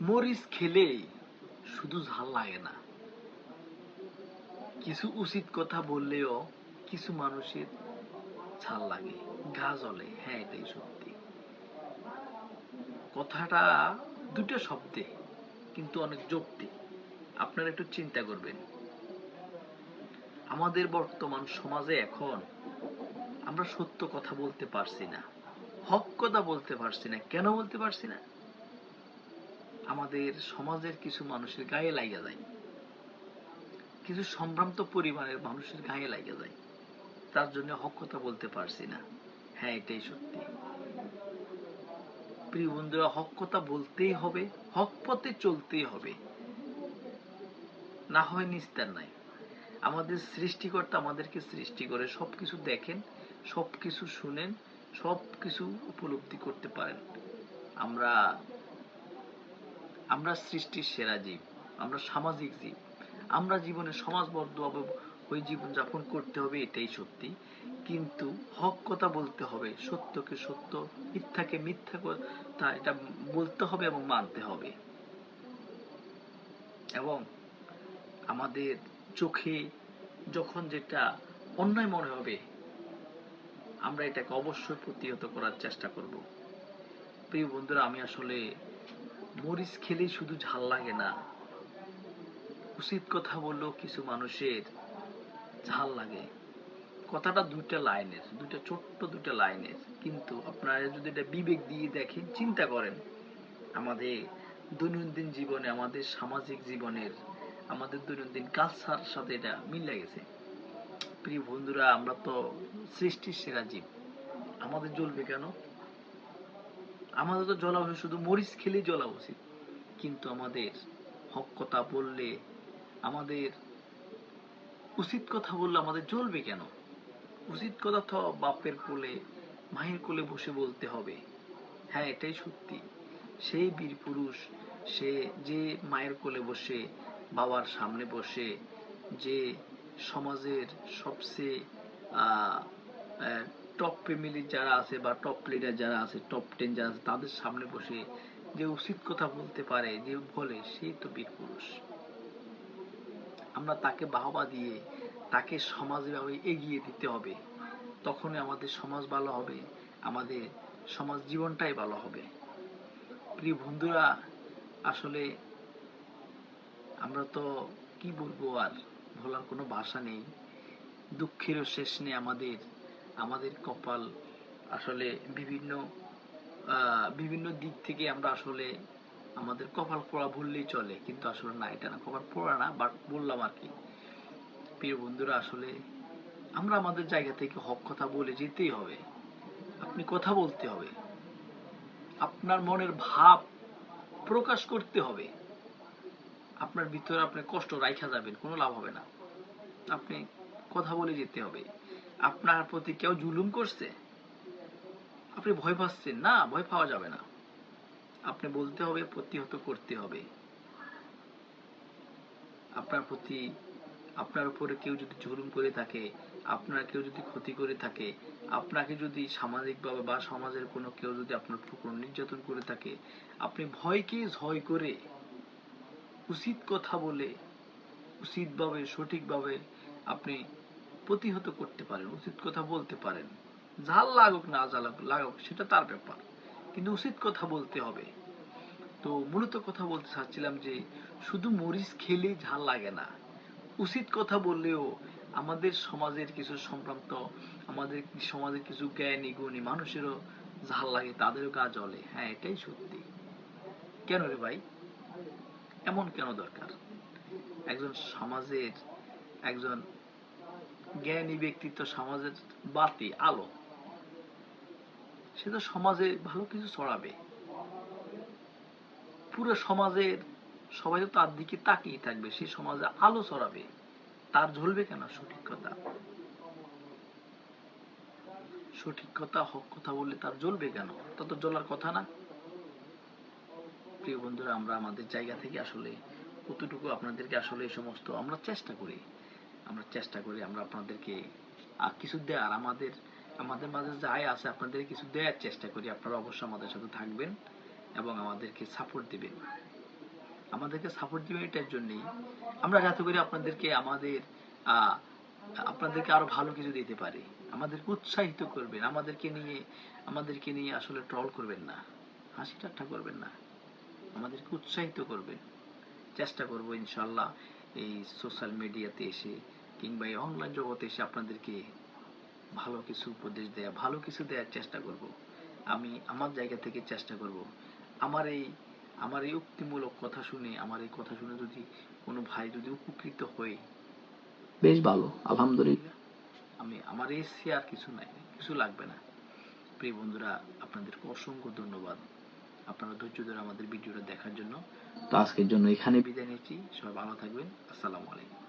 মরিচ খেলে শুধু ঝাল লাগে না। কিছু উচিত কথা বললেও কিছু মানুষের ঝাল লাগে, গা জ্বলে। হ্যাঁ এটাই সত্যি। কথাটা দুটো শব্দে, কিন্তু অনেক যৌক্তিক। আপনারা একটু চিন্তা করবেন। আমাদের বর্তমান সমাজে এখন আমরা সত্য কথা বলতে পারছি না, হক কথা বলতে পারছি না। কেন বলতে পারছি না? আমাদের সমাজের কিছু মানুষের গায়ে লাগিয়ে যায়। কিছু সম্ভ্রান্ত পরিবারের মানুষের গায়ে লাগিয়ে যায়। তার জন্য হক কথা বলতে পারছি না। হ্যাঁ এটাই সত্যি। প্রিয় বন্ধুরা, হক কথা বলতেই হবে, হক পথে চলতেই হবে। না হয় নিস্তার নাই। আমাদের সৃষ্টিকর্তা আমাদেরকে সৃষ্টি করে সবকিছু দেখেন, সবকিছু শুনেন, সবকিছু উপলব্ধি করতে পারেন। আমরা আমরা সৃষ্টির সেরা জীব, আমরা সামাজিক জীব, আমরা জীবনে সমাজবদ্ধভাবে ওই জীবন যাপন করতে হবে এটাই সত্যি। কিন্তু হক কথা বলতে হবে, সত্যকে সত্য, মিথ্যাকে মিথ্যা কথা এটা বলতে হবে এবং মানতে হবে। এবং আমাদের চোখে যখন যেটা অন্যায় মনে হবে, আমরা এটাকে অবশ্যই প্রতিহত করার চেষ্টা করব। প্রিয় বন্ধুরা, আমি আসলে মরিচ খেলেই শুধু ঝাল লাগে না। উচিত কথা বললেও কিছু মানুষের, ঝাল লাগে। কথাটা দুইটা লাইনের, দুইটা ছোট্ট দুইটা লাইনের। কিন্তু আপনারা যদি এটা বিবেক দিয়ে দেখেন, চিন্তা করেন, আমাদের দৈনন্দিন জীবনে, আমাদের সামাজিক জীবনের, আমাদের দৈনন্দিন কালচার সাথে এটা মিলে গেছে। প্রিয় বন্ধুরা, আমরা তো সৃষ্টির সেরা জীব। আমাদের জ্বলবে কেন? আমাদের তো জ্বলা উচিত শুধু মরিচ খেলেই জ্বলা উচিত। কিন্তু আমাদের হক কথা বললে, আমাদের উচিত কথা বললে আমাদের জ্বলবে কেন? উচিত কথা তো বাপের কোলে, মায়ের কোলে বসে বলতে হবে। হ্যাঁ এটাই সত্যি। সেই বীর পুরুষ, সে যে মায়ের কোলে বসে, বাবার সামনে বসে, যে সমাজের সবচেয়ে টপ ফ্যামিলি যারা আছে বা টপ লিডার যারা আছে টপ টেন যারা আছে, তাদের সামনে বসে যে উচিত কথা বলতে পারে, যে বলে সেই তো বীর পুরুষ। আমরা তাকে বাহবা দিয়ে, তাকে সমাজভাবে এগিয়ে দিতে হবে। তখনই আমাদের সমাজ ভালো হবে, আমাদের সমাজ জীবনটাই ভালো হবে। প্রিয় বন্ধুরা, আসলে আমরা তো কি বলব আর, বলার কোনো ভাষা নেই। দুঃখেরও শেষ নেই আমাদের। আমাদের কপাল আসলে বিভিন্ন বিভিন্ন দিক থেকে আমরা আসলে আমাদের কপাল পোড়া ভুললেই চলে। কিন্তু আসলে না, এটা না, কপাল পোড়া না বাট বললাম আর কি। প্রিয় বন্ধুরা, আসলে আমরা আমাদের জায়গা থেকে হক কথা বলে যেতেই হবে। আপনি কথা বলতে হবে। আপনার মনের ভাব প্রকাশ করতে হবে। আপনার ভিতরে আপনি কষ্ট রাখা যাবেন, কোনো লাভ হবে না। আপনি কথা বলে যেতে হবে। আপনার প্রতি কেউ জুলুম করছে? আপনি ভয় পাচ্ছেন না? ভয় পাওয়া যাবে না। আপনি বলতে হবে, প্রতিহত করতে হবে। আপনার প্রতি, আপনার উপরে কেউ যদি জুলুম করে থাকে, আপনার কেউ যদি ক্ষতি করে থাকে, আপনাকে যদি সামাজিকভাবে বা সমাজের কোনো কেউ যদি আপনার কোনো নির্যাতন করে থাকে, আপনি ভয়কে জয় করে উচিত কথা বলে, উচিতভাবে, সঠিকভাবে আপনি প্রতিহত করতে পারেন, উচিত কথা বলতে পারেন। ঝাল লাগুক না ঝাল লাগুক সেটা তার ব্যাপার। কিন্তু উচিত কথা বলতে হবে। তো মূলত কথা বলতে চাচ্ছিলাম যে, শুধু মরিচ খেলেই ঝাল লাগে না। উচিত কথা বললেও আমাদের সমাজের কিছু সম্ভ্রান্ত, আমাদের সমাজের কিছু জ্ঞানী, গুণী মানুষেরও ঝাল লাগে, তাদেরও গা জ্বলে। হ্যাঁ এটাই সত্যি। কেন রে ভাই? এমন কেন দরকার? একজন সমাজের একজন জ্ঞানী ব্যক্তিত্ব সমাজের বাতি, আলো। সে তো সমাজে ভালো কিছু ছড়াবে। পুরো সমাজের সবাই তো তার দিকে তাকিয়ে থাকবে, সে সমাজে আলো ছড়াবে। তার ঝুলবে কেন? সঠিক কথা। সঠিক কথা, হক কথা বললে তার জ্বলবে কেন? তত জ্বলার কথা না। প্রিয় বন্ধুরা, আমরা আমাদের জায়গা থেকে আসলে কতটুকু আপনাদেরকে আসলে এই সমস্ত আমরা চেষ্টা করি। আমরা চেষ্টা করি, আমরা আপনাদেরকে কিছু দেওয়ার আমাদের আমাদের মাঝে যাই আছে, আপনাদের কিছু দেওয়ার চেষ্টা করি, আপনারা অবশ্যই আমাদের সাথে থাকবেন এবং আমাদেরকে সাপোর্ট দিবেন। আমাদেরকে সাপোর্ট দিবেন এটার জন্যই। আমরা যাতে করে আপনাদেরকে আমাদের আপনাদেরকে আরও ভালো কিছু দিতে পারি। আমাদেরকে উৎসাহিত করবেন, আমাদেরকে নিয়ে আমাদেরকে নিয়ে আসলে ট্রল করবেন না, হাসি ঠাট্টা করবেন না। আমাদেরকে উৎসাহিত করবেন। চেষ্টা করব ইনশাল্লাহ এই সোশ্যাল মিডিয়াতে এসে কিংবা এই অনলাইন জগতে এসে আপনাদেরকে ভালো কিছু উপদেশ দেয়া ভালো কিছু দেওয়ার চেষ্টা করব। আমি আমার জায়গা থেকে চেষ্টা করব। আমার এই আমার এই উক্তিমূলক কথা শুনে আমার এই কথা শুনে যদি কোনো ভাই যদি উপকৃত হয় বেশ ভালো আলহামদুলিল্লাহ। আমি আমার এসে আর কিছু নাই কিছু লাগবে না। প্রিয় বন্ধুরা আপনাদেরকে অসংখ্য ধন্যবাদ। আপনারা ধৈর্য ধরে আমাদের ভিডিওটা দেখার জন্য। তো আজকের জন্য এখানে বিদায় নিচ্ছি। সবাই ভালো থাকবেন। আসসালামু আলাইকুম।